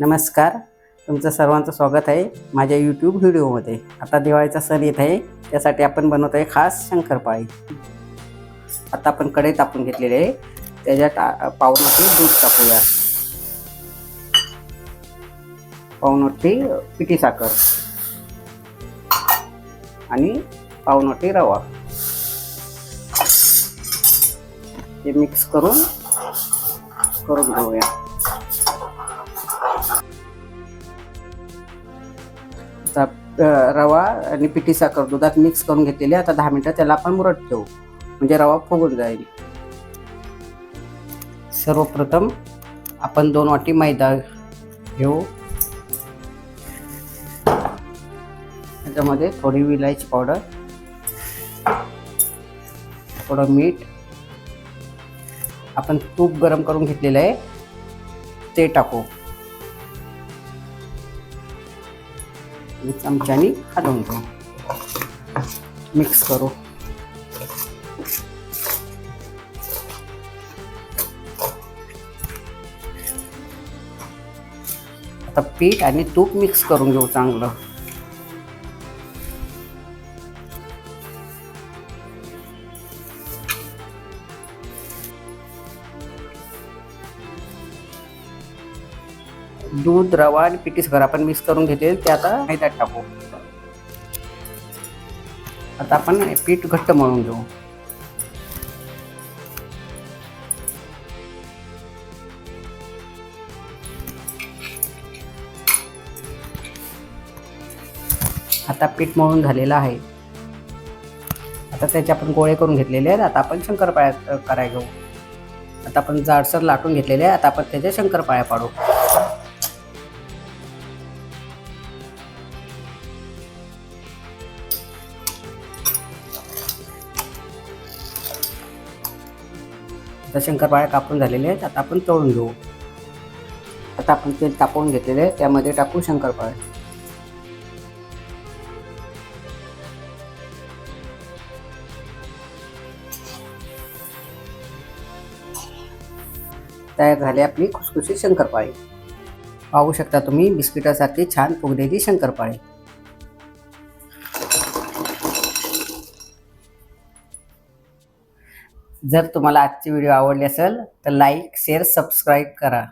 नमस्कार. तुमचं सर्वांचं स्वागत आहे माझ्या यूट्यूब व्हिडिओमध्ये. आता दिवाळीचा सण येत आहे त्यासाठी आपण बनवत आहे खास शंकरपाळी. आता आपण कढई तापून घेतलेले आहे त्याच्यात आ- पावनोटी दूध टाकूया. पावनोटी पिठी साखर. आणि पावनोटी रवा. हे मिक्स करून करून घेऊया. चा रवा आणि पिठी साखर दुधात मिक्स करून घेतलेली आहे. आता दहा मिनिटं त्याला आपण मुरत ठेवू. म्हणजे रवा फुगून जाईल. सर्वप्रथम आपण दोन वाटी मैदा घेऊ. त्याच्यामध्ये थोडी विलायची पावडर थोडं मीठ. आपण तूप गरम करून घेतलेलं आहे. ते टाकू. चमच्याने हलवून घेऊ मिक्स करू. आता पीठ आणि तूप मिक्स करून घेऊ चांगलं. दूध रवा आणि पिठी साखर आपण मिक्स करून घेतले. ते आता मैद्यात टाकू. आता आपण पीठ घट्ट मळून घेऊ. आता पीठ मळून झालेलं आहे. आता त्याचे आपण गोळे करून घेतलेले आहेत. आता आपण शंकरपाळ्या करायला घेऊ. आता आपण जाडसर लाटून घेतलेले आहे आता आपण त्याच्या शंकरपाळ्या पाडू. आता शंकरपाळ्या कापून झालेले आहेत आता आपण तळून घेऊ. आता आपण तेल तापवून घेतलेले आहे त्यामध्ये टाकू शंकरपाळ्या तयार झाली आपली खुसखुशीत शंकरपाळी पाहू शकता तुम्ही बिस्किटासारखी छान फुगलेली शंकरपाळी जर तुम्हाला आजची व्हिडिओ आवडली असेल तर लाईक शेअर सबस्क्राईब करा.